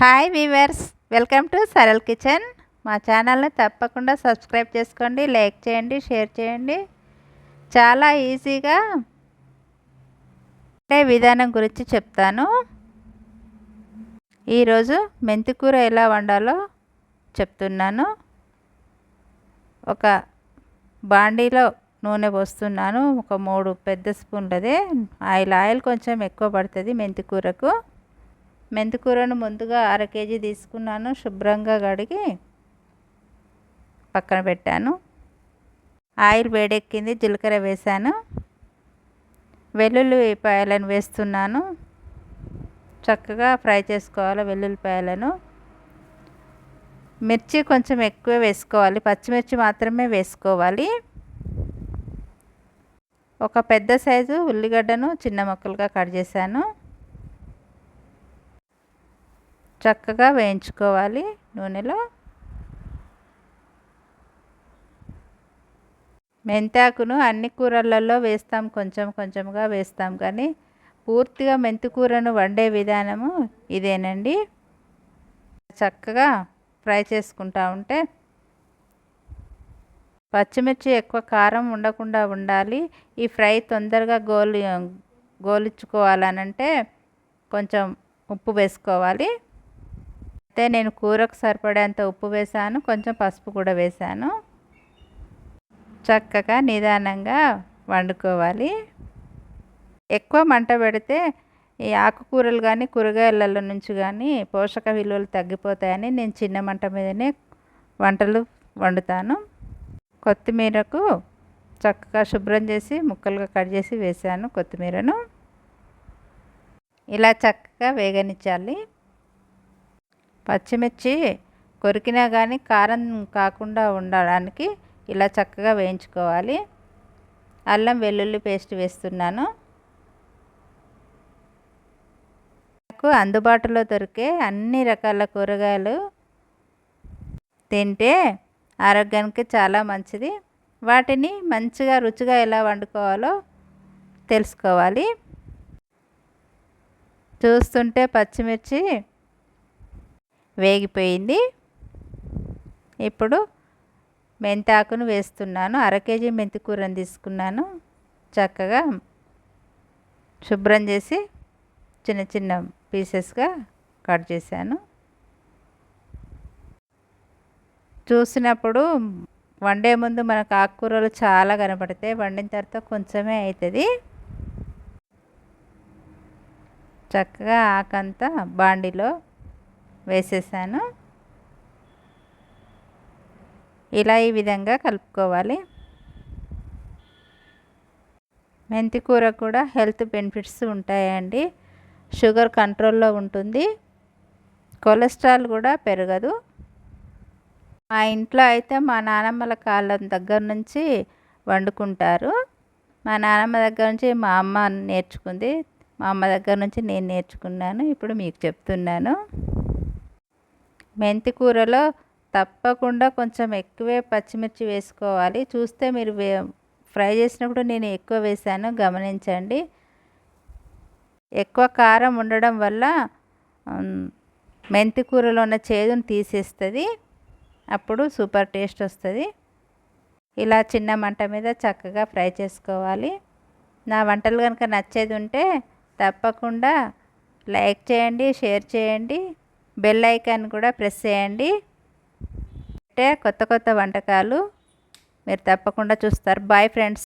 Hi viewers welcome to Saral kitchen మా ఛానల్ని తప్పకుండా సబ్స్క్రైబ్ చేసుకోండి లైక్ చేయండి షేర్ చేయండి. చాలా ఈజీగా అంటే విధానం గురించి చెప్తాను. ఈరోజు మెంతికూర ఎలా వండాలో చెప్తున్నాను. ఒక బాండీలో నూనె పోస్తున్నాను. ఒక మూడు పెద్ద స్పూన్లదే. ఆయిల్ ఆయిల్ కొంచెం ఎక్కువ పడుతుంది మెంతికూరకు మెంతికూరను ముందుగా అర కేజీ తీసుకున్నాను. శుభ్రంగా కడిగి పక్కన పెట్టాను. ఆయిల్ వేడెక్కింది. జీలకర్ర వేశాను. వెల్లుల్లిపాయలను వేస్తున్నాను. చక్కగా ఫ్రై చేసుకోవాలి వెల్లుల్లిపాయలను మిర్చి కొంచెం ఎక్కువ వేసుకోవాలి. పచ్చిమిర్చి మాత్రమే వేసుకోవాలి. ఒక పెద్ద సైజు ఉల్లిగడ్డను చిన్న ముక్కలుగా కట్ చేశాను. చక్కగా వేయించుకోవాలి నూనెలో. మెంతాకును అన్ని కూరలలో వేస్తాం కొంచెం కొంచెంగా వేస్తాం కానీ పూర్తిగా మెంతి కూరను వండే విధానము ఇదేనండి. చక్కగా ఫ్రై చేసుకుంటా ఉంటే పచ్చిమిర్చి ఎక్కువ కారం ఉండకుండా ఉండాలి. ఈ ఫ్రై తొందరగా గోలి గోలిచ్చుకోవాలనంటే కొంచెం ఉప్పు వేసుకోవాలి. అయితే నేను కూరకు సరిపడేంత ఉప్పు వేసాను కొంచెం పసుపు కూడా వేసాను చక్కగా నిదానంగా వండుకోవాలి. ఎక్కువ మంట పెడితే ఈ ఆకుకూరలు కానీ కూరగాయల నుంచి కానీ పోషక విలువలు తగ్గిపోతాయని నేను చిన్న మంట మీదనే వంటలు వండుతాను. కొత్తిమీరకు చక్కగా శుభ్రం చేసి ముక్కలుగా కట్ చేసి వేసాను కొత్తిమీరను. ఇలా చక్కగా వేగనిచ్చాలి. పచ్చిమిర్చి కొరికినా కానీ కారం కాకుండా ఉండడానికి ఇలా చక్కగా వేయించుకోవాలి. అల్లం వెల్లుల్లి పేస్ట్ వేస్తున్నాను. నాకు అందుబాటులో దొరికే అన్ని రకాల కూరగాయలు తింటే ఆరోగ్యానికి చాలా మంచిది. వాటిని మంచిగా రుచిగా ఎలా వండుకోవాలో తెలుసుకోవాలి. చూస్తుంటే పచ్చిమిర్చి వేగిపోయింది. ఇప్పుడు మెంతాకును వేస్తున్నాను. అర కేజీ మెంతి కూరని తీసుకున్నాను. చక్కగా శుభ్రం చేసి చిన్న చిన్న పీసెస్గా కట్ చేశాను. చూసినప్పుడు వండే ముందు మనకు ఆకుకూరలు చాలా కనపడతాయి. వండిన తర్వాత కొంచెమే అవుతుంది. చక్కగా ఆకంతా బాండిలో వేసేసాను. ఇలా ఈ విధంగా కలుపుకోవాలి. మెంతి కూర కూడా హెల్త్ బెనిఫిట్స్ ఉంటాయండి. షుగర్ కంట్రోల్లో ఉంటుంది. కొలెస్ట్రాల్ కూడా పెరగదు. మా ఇంట్లో అయితే మా నానమ్మల కాలం దగ్గర నుంచి వండుకుంటారు. మా నానమ్మ దగ్గర నుంచి మా అమ్మ నేర్చుకుంది. మా అమ్మ దగ్గర నుంచి నేను నేర్చుకున్నాను. ఇప్పుడు మీకు చెప్తున్నాను. మెంతి కూరలో తప్పకుండా కొంచెం ఎక్కువే పచ్చిమిర్చి వేసుకోవాలి. చూస్తే మీరు ఫ్రై చేసినప్పుడు నేను ఎక్కువ వేసాను గమనించండి. ఎక్కువ కారం ఉండడం వల్ల మెంతి కూరలో ఉన్న చేదును తీసేస్తుంది. అప్పుడు సూపర్ టేస్ట్ వస్తుంది. ఇలా చిన్న మంట మీద చక్కగా ఫ్రై చేసుకోవాలి. నా వంటలు కనుక నచ్చేది ఉంటే తప్పకుండా లైక్ చేయండి షేర్ చేయండి. బెల్ ఐకాన్ కూడా ప్రెస్ చేయండి. అంటే కొత్త కొత్త వంటకాలు మీరు తప్పకుండా చూస్తారు. Bye friends